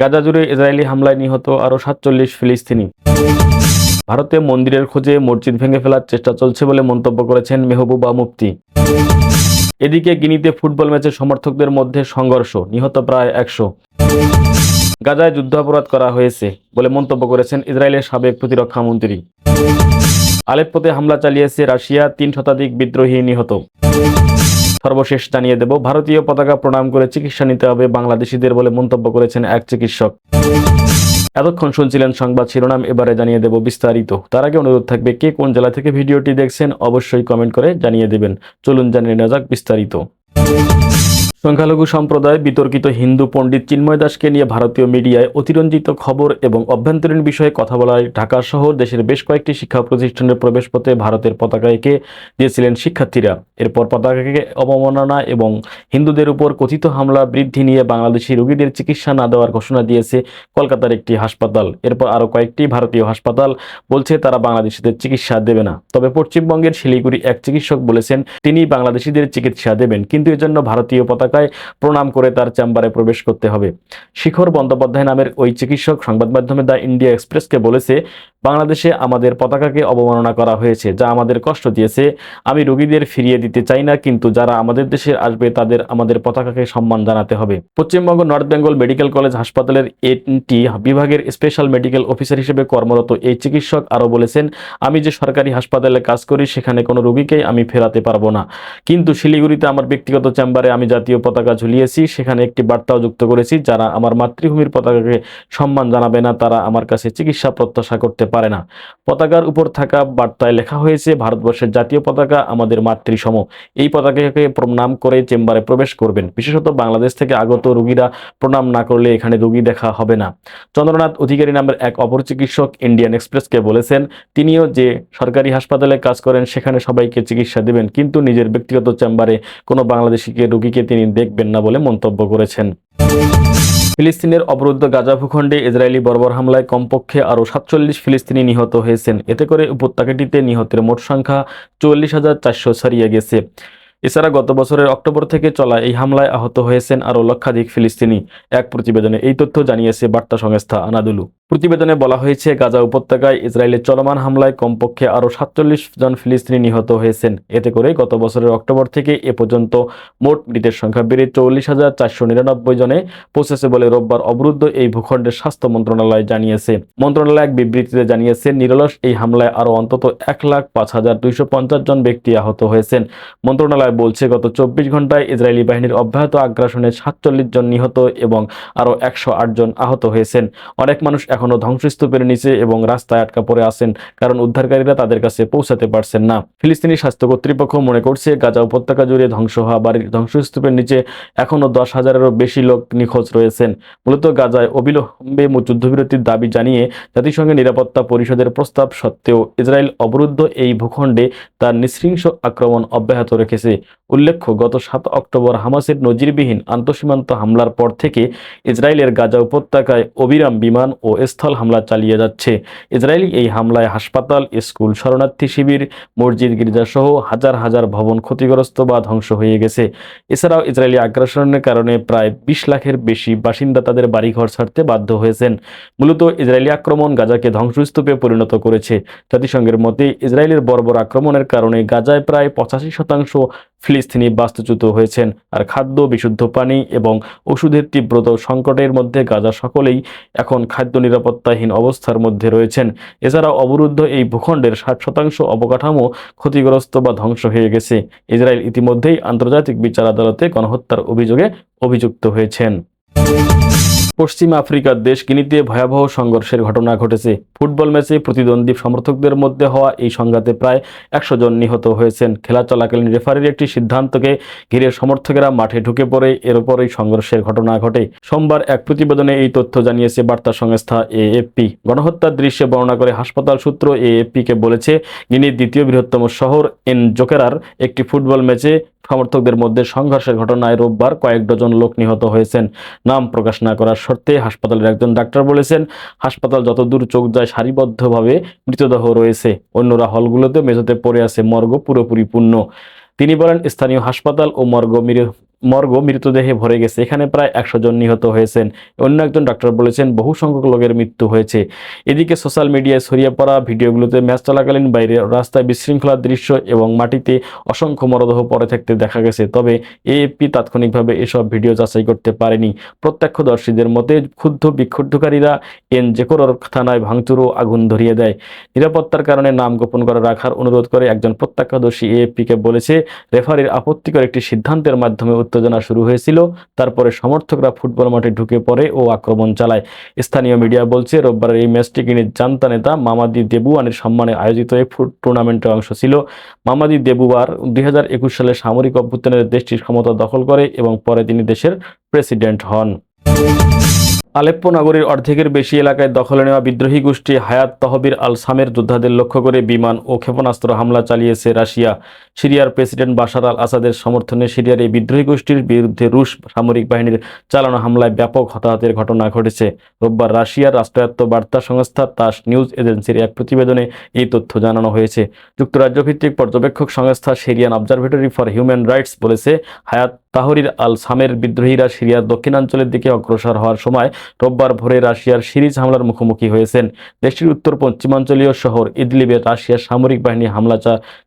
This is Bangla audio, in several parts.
গাজা জুড়ে ইসরায়েলি হামলায় নিহত আরও সাতচল্লিশ ফিলিস্তিনি। ভারতে মন্দিরের খোঁজে মসজিদ ভেঙে ফেলার চেষ্টা চলছে বলে মন্তব্য করেছেন মেহবুবা মুফতি। এদিকে গিনিতে ফুটবল ম্যাচের সমর্থকদের মধ্যে সংঘর্ষ, নিহত প্রায় একশো। গাজায় যুদ্ধাপরাধ করা হয়েছে বলে মন্তব্য করেছেন ইসরায়েলের সাবেক প্রতিরক্ষা মন্ত্রী। আলেপ্পোতে হামলা চালিয়েছে রাশিয়া, তিন শতাধিক বিদ্রোহী নিহত। সর্বশেষ জানিয়ে দেব, ভারতীয় পতাকা প্রণাম করে চিকিৎসা নিতে হবে বাংলাদেশিদের বলে মন্তব্য করেছেন এক চিকিৎসক। এতক্ষণ শুনছিলেন সংবাদ শিরোনাম, এবারে জানিয়ে দেব বিস্তারিত। তার আগে অনুরোধ থাকবে, কে কোন জেলা থেকে ভিডিওটি দেখছেন অবশ্যই কমেন্ট করে জানিয়ে দেবেন। চলুন জানিয়ে নেওয়া যাক বিস্তারিত। সংখ্যালঘু সম্প্রদায় বিতর্কিত হিন্দু পণ্ডিত চিন্ময় দাসকে নিয়ে ভারতীয় মিডিয়ায় অতিরঞ্জিত খবর এবং অভ্যন্তরীণ বিষয়ে কথা বলায় ঢাকা সহ দেশের বেশ কয়েকটি শিক্ষা প্রতিষ্ঠানের প্রবেশপথে ভারতের পতাকা এঁকে দিয়েছিলেন শিক্ষার্থীরা। এরপর পতাকাকে অবমাননা এবং হিন্দুদের উপর কথিত হামলা বৃদ্ধি নিয়ে বাংলাদেশি রোগীদের চিকিৎসা না দেওয়ার ঘোষণা দিয়েছে কলকাতার একটি হাসপাতাল। এরপর আরও কয়েকটি ভারতীয় হাসপাতাল বলছে তারা বাংলাদেশিদের চিকিৎসা দেবে না। তবে পশ্চিমবঙ্গের শিলিগুড়ি এক চিকিৎসক বলেছেন তিনি বাংলাদেশিদের চিকিৎসা দেবেন, কিন্তু এজন্য ভারতীয় পতাকায় প্রণাম করে তার চেম্বারে প্রবেশ করতে হবে। শিখর বন্দ্যোপাধ্যায় নামের ওই চিকিৎসক সংবাদ মাধ্যমে দ্য ইন্ডিয়া এক্সপ্রেসকে বলেছে, বাংলাদেশে আমাদের পতাকাকে অবমাননা করা হয়েছে, যা আমাদের কষ্ট দিয়েছে। আমি রোগীদের ফিরিয়ে দিতে চাই না, কিন্তু যারা আমাদের দেশে আসবে, তাদের আমাদের পতাকাকে সম্মান জানাতে হবে। Paschimbanga, north Bengal medical college হাসপাতালের এনটি বিভাগের স্পেশাল মেডিকেল অফিসার হিসেবে কর্মরত এই চিকিৎসক আরও বলেছেন, আমি যে সরকারি হাসপাতালে কাজ করি, সেখানে কোনো রোগীকেই আমি ফেরাতে পারব না। কিন্তু শিলিগুড়িতে আমার ব্যক্তিগত চেম্বারে আমি জাতীয় পতাকা ঝুলিয়েছি, সেখানে একটি বার্তাও যুক্ত করেছি, যারা আমার মাতৃভূমির পতাকাকে সম্মান জানাবে না, তারা আমার কাছে চিকিৎসা প্রত্যাশা করতে পারে না। পতাকার উপর থাকা বার্তায় লেখা হয়েছে, ভারতবর্ষের জাতীয় পতাকা আমাদের মাতৃসম। এই পতাকাকে প্রণাম করে চেম্বারে প্রবেশ করবেন। বিশেষত বাংলাদেশ থেকে আগত রোগীরা প্রণাম না করলে এখানে রোগী দেখা হবে না। চন্দ্রনাথ অধিকারী নামের এক অপর চিকিৎসক ইন্ডিয়ান এক্সপ্রেসকে বলেছেন, তিনিও যে সরকারি হাসপাতালে কাজ করেন, সেখানে সবাইকে চিকিৎসা দেবেন, কিন্তু নিজের ব্যক্তিগত চেম্বারে কোনো বাংলাদেশিকে রোগীকে তিনি দেখবেন না বলে মন্তব্য করেছেন। ফিলিস্তিনের অবরুদ্ধ গাজা ভূখণ্ডে ইসরায়েলি বর্বর হামলায় কমপক্ষে আরও সাতচল্লিশ ফিলিস্তিনি নিহত হয়েছেন। এতে করে উপত্যকাটিতে নিহতের মোট সংখ্যা চল্লিশ হাজার চারশো ছাড়িয়ে গেছে। এছাড়া গত বছরের অক্টোবর থেকে চলা এই হামলায় আহত হয়েছেন আরও লক্ষাধিক ফিলিস্তিনি। এক প্রতিবেদনে এই তথ্য জানিয়েছে বার্তা সংস্থা আনাদুলু। প্রতিবেদনে বলা হয়েছে, গাজা উপত্যকায় ইসরায়েলের চলমান হামলায় কমপক্ষে আরও সাতচল্লিশ জন ফিলিস্তিনি নিহত হয়েছেন। এতে করে গত বছরের অক্টোবর থেকে এ পর্যন্ত মোট মৃতের সংখ্যা বেড়ে চল্লিশ হাজার চারশো নিরানব্বই জনে পৌঁছেছে বলে রোববার অবরুদ্ধ এই ভূখণ্ডের স্বাস্থ্য মন্ত্রণালয় জানিয়েছে। মন্ত্রণালয় এক বিবৃতিতে জানিয়েছে, নিরলস এই হামলায় আরও অন্তত এক লাখ পাঁচ হাজার দুইশো পঞ্চাশ জন ব্যক্তি আহত হয়েছেন। মন্ত্রণালয় বলছে, গত চব্বিশ ঘন্টায় ইসরায়েলি বাহিনীর অব্যাহত আগ্রাসনে সাতচল্লিশ জন নিহত এবং আরও একশো আট জন আহত হয়েছেন। অনেক মানুষ এখনও ধ্বংসস্তূপের নিচে এবং রাস্তায় আটকা পড়ে আছেন, কারণ উদ্ধারকারীরা তাদের কাছে পৌঁছাতে পারছেন না। ফিলিস্তিনি স্বাস্থ্য কর্তৃপক্ষ মনে করছে, গাজা উপত্যকা জুড়ে ধ্বংস হওয়া বাড়ির ধ্বংসস্তূপের নিচে এখনও দশ হাজারেরও বেশি লোক নিখোঁজ রয়েছেন। মূলত গাজায় অবিলম্বে যুদ্ধবিরতির দাবি জানিয়ে জাতিসংঘের নিরাপত্তা পরিষদের প্রস্তাব সত্ত্বেও ইসরায়েল অবরুদ্ধ এই ভূখণ্ডে তার নৃশংস আক্রমণ অব্যাহত রেখেছে। উল্লেখ্য, গত সাত অক্টোবর হামাসের নজিরবিহীন আন্তঃসীমান্ত হামলার পর থেকে ইসরায়েলের গাজা উপত্যকায় অবিরাম বিমান ও স্থল হামলা চালিয়ে যাচ্ছে। ইসরায়েলি এই হামলায় হাসপাতাল, স্কুল, শরণার্থী শিবির, মসজিদ, গির্জাসহ হাজার হাজার ভবন ক্ষতিগ্রস্ত বা ধ্বংস হয়ে গেছে। এছাড়াও ইসরায়েলি আগ্রাসনের কারণে প্রায় বিশ লাখের বেশি বাসিন্দা তাদের বাড়িঘর ছাড়তে বাধ্য হয়েছেন। মূলত ইসরায়েলি আক্রমণ গাজাকে ধ্বংসস্তূপে পরিণত করেছে। জাতিসংঘের মতে, ইসরায়েলের বর্বর আক্রমণের কারণে গাজায় প্রায় পঁচাশি শতাংশ ফিলিস্তিনি বাস্তুচ্যুত হয়েছেন আর খাদ্য, বিশুদ্ধ পানি এবং ওষুধের তীব্রত সংকটের মধ্যে গাজা সকলেই এখন খাদ্য নিরাপত্তাহীন অবস্থার মধ্যে রয়েছেন। এছাড়া অবরুদ্ধ এই ভূখণ্ডের ষাট শতাংশ অবকাঠামো ক্ষতিগ্রস্ত বা ধ্বংস হয়ে গেছে। ইসরায়েল ইতিমধ্যেই আন্তর্জাতিক বিচার আদালতে গণহত্যার অভিযোগে অভিযুক্ত হয়েছেন। পশ্চিম আফ্রিকার দেশ গিনিতে ভয়াবহ সংঘর্ষের ঘটনা ঘটেছে। ফুটবল ম্যাচে প্রতিদ্বন্দ্বী সমর্থকদের মধ্যে হওয়া এই সংঘাতে প্রায় একশো জন নিহত হয়েছেন। খেলা চলাকালীন রেফারির একটি সিদ্ধান্তকে ঘিরে সমর্থকেরা মাঠে ঢুকে পড়ে, এর উপর এই সংঘর্ষের ঘটনা ঘটে। সোমবার এক প্রতিবেদনে এই তথ্য জানিয়েছে বার্তা সংস্থা এএফপি। গণহত্যার দৃশ্যে বর্ণনা করে হাসপাতাল সূত্র এএফপিকে বলেছে, গিনির দ্বিতীয় বৃহত্তম শহর এন জোকেরার একটি ফুটবল ম্যাচে সমর্থকদের মধ্যে সংঘর্ষের ঘটনায় রোববার কয়েক ডজন লোক নিহত হয়েছেন। নাম প্রকাশ না করার শর্তে হাসপাতালের একজন ডাক্তার বলেছেন, হাসপাতাল যতদূর চোখ যায় সারিবদ্ধভাবে মৃতদেহ রয়েছে। অন্যরা হলগুলোতে মেঝেতে পড়ে আছে মর্গ পুরোপুরি পূর্ণ। তিনি বলেন, স্থানীয় হাসপাতাল ও মর্গ মর্গ মৃতদেহে ভরে গেছে। এখানে প্রায় একশো জন নিহত হয়েছেন। অন্য একজন ডাক্তার বলেছেন, বহু সংখ্যক লোকের মৃত্যু হয়েছে। এদিকে সোশ্যাল মিডিয়ায় ছড়িয়ে পড়া ভিডিওগুলোতে ম্যাচ চলাকালীন বাইরে রাস্তায় বিশৃঙ্খলার দৃশ্য এবং মাটিতে অসংখ্য মরদেহ পড়ে থাকতে দেখা গেছে। তবে এএপি তাৎক্ষণিকভাবে এসব ভিডিও যাচাই করতে পারেনি। প্রত্যক্ষদর্শীদের মতে, ক্ষুব্ধ বিক্ষুব্ধকারীরা এন জেকোরর থানায় ভাঙচুর ও আগুন ধরিয়ে দেয়। নিরাপত্তার কারণে নাম গোপন করে রাখার অনুরোধ করে একজন প্রত্যক্ষদর্শী এএপিকে বলেছে, রেফারির আপত্তিকর একটি সিদ্ধান্তের মাধ্যমে উত্তেজনা শুরু হয়েছিল। তারপরে সমর্থকরা ফুটবল মাঠে ঢুকে পড়ে ও আক্রমণ চালায়। স্থানীয় মিডিয়া বলছে রোববারের এই ম্যাচটি কিনে জানতা নেতা মামাদি দেবুয়ানের সম্মানে আয়োজিত এই ফুট টুর্নামেন্টের অংশ ছিল। মামাদি দেবুয়ার দুই হাজার একুশ সালে সামরিক অভ্যুত্থানের দেশটির ক্ষমতা দখল করে এবং পরে তিনি দেশের প্রেসিডেন্ট হন। আলেপ্পো নগরীর অর্ধেকের বেশি এলাকায় দখলে নেওয়া বিদ্রোহী গোষ্ঠী হায়াত তহবির আল সামের যোদ্ধাদের লক্ষ্য করে বিমান ও ক্ষেপণাস্ত্র হামলা চালিয়েছে রাশিয়া। সিরিয়ার প্রেসিডেন্ট বাশার আল আসাদের সমর্থনে সিরিয়ার এই বিদ্রোহী গোষ্ঠীর বিরুদ্ধে রুশ সামরিক বাহিনীর চালানো হামলায় ব্যাপক হতাহতের ঘটনা ঘটেছে। রোববার রাশিয়ার রাষ্ট্রায়ত্ত বার্তা সংস্থা তাস নিউজ এজেন্সির এক প্রতিবেদনে এই তথ্য জানানো হয়েছে। যুক্তরাজ্য ভিত্তিক পর্যবেক্ষক সংস্থা Syrian observatory for human rights বলেছে, হায়াত তাহরির আল সামের বিদ্রোহীরা সিরিয়ার দক্ষিণাঞ্চলের দিকে অগ্রসর হওয়ার সময় রোববার ভোরে রাশিয়ার সিরিজ হামলার মুখোমুখি হয়েছেন। দেশটির উত্তর পশ্চিমাঞ্চলীয় শহর ইদলিবে রাশিয়ার সামরিক বাহিনী হামলা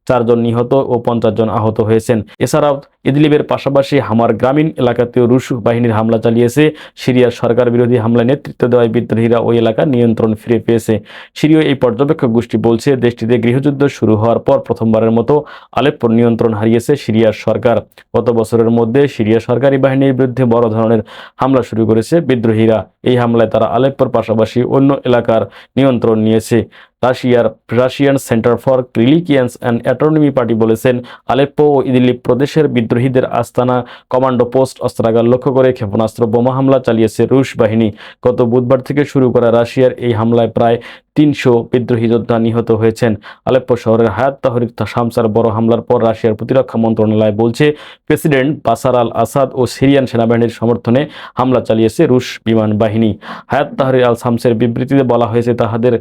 চারজন নিহত ও পঞ্চাশ জন আহত হয়েছেন। এছাড়াও ইদলিবের পাশাপাশি হামার গ্রামীণ এলাকাতেও রুশ বাহিনীর হামলা চালিয়েছে। সিরিয়ার সরকার বিরোধী হামলায় নেতৃত্ব দেওয়ায় বিদ্রোহীরা ওই এলাকার নিয়ন্ত্রণ ফিরে পেয়েছে। সিরীয় এই পর্যবেক্ষক গোষ্ঠী বলছে, দেশটিতে গৃহযুদ্ধ শুরু হওয়ার পর প্রথমবারের মতো আলেপ্পোর নিয়ন্ত্রণ হারিয়েছে সিরিয়ার সরকার। গত বছরের মধ্যে সিরিয়া সরকারি বাহিনীর বিরুদ্ধে বড় ধরনের হামলা শুরু করেছে। বিদ্রোহীরা এই হামলায় তারা আলেপ্পোর পাশাপাশি অন্য এলাকার নিয়ন্ত্রণ নিয়েছে। রাশিয়ার, Russian centre for reconciliation and অ্যাটর্নমি party বলেছেন, আলেপ্পো ও ইদিলিপ প্রদেশের বিদ্রোহীদের আস্তানা কমান্ডো পোস্ট অস্ত্রাগার লক্ষ্য করে ক্ষেপণাস্ত্র, বোমা হামলা চালিয়েছে রুশ বাহিনী। গত বুধবার থেকে শুরু করা রাশিয়ার এই হামলায় প্রায় তিনশো বিদ্রোহী যোদ্ধা নিহত হয়েছেন। আলেপ্পো শহরের হায়াত তাহরিক শামসার বড় হামলার পর রাশিয়ার প্রতিরক্ষা মন্ত্রণালয় বলছে, প্রেসিডেন্ট বাসার আল আসাদ ও সিরিয়ান সেনাবাহিনীর সমর্থনে হামলা চালিয়েছে রুশ বিমান বাহিনী। হায়াত তাহরির আল শামসের বিবৃতিতে বলা হয়েছে, তাহাদের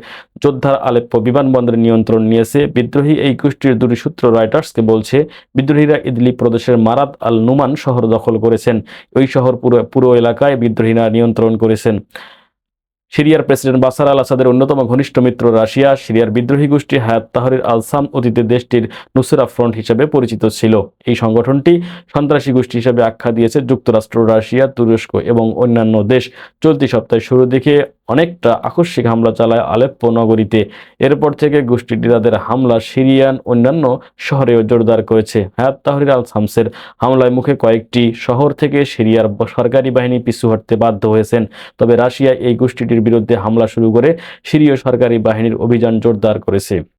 যোদ্ধার আলেপ্পো বিমানবন্দরের নিয়ন্ত্রণ নিয়েছে। বিদ্রোহী এই গোষ্ঠীর দুটি সূত্র রয়টার্সকে বলছে, বিদ্রোহীরা ইদলি প্রদেশের মারাত আল নুমান শহর দখল করেছেন। ওই শহর পুরো পুরো এলাকায় বিদ্রোহীরা নিয়ন্ত্রণ করেছেন। সিরিয়ার প্রেসিডেন্ট বাসার আল আসাদের অন্যতম ঘনিষ্ঠ মিত্র রাশিয়া। সিরিয়ার বিদ্রোহী গোষ্ঠী হায়াত তাহরির আল সাম অতীতে দেশটির নুসরা ফ্রন্ট হিসেবে পরিচিত ছিল। এই সংগঠনটি সন্ত্রাসী গোষ্ঠী হিসেবে আখ্যা দিয়েছে যুক্তরাষ্ট্র, রাশিয়া, তুরস্ক এবং অন্যান্য দেশ। চলতি সপ্তাহের শুরুর দিকে অনেকটা আকস্মিক হামলা চালায় আলেপ্পো নগরীতে। এরপর থেকে গোষ্ঠীটি তাদের হামলা সিরিয়ান অন্যান্য শহরেও জোরদার করেছে। হায়াত তাহরির আল শামসের হামলায় মুখে কয়েকটি শহর থেকে সিরিয়ার সরকারি বাহিনী পিছু হটতে বাধ্য হয়েছেন। তবে রাশিয়া এই গোষ্ঠীটির বিরুদ্ধে হামলা শুরু করে সিরীয় সরকারি বাহিনীর অভিযান জোরদার করেছে।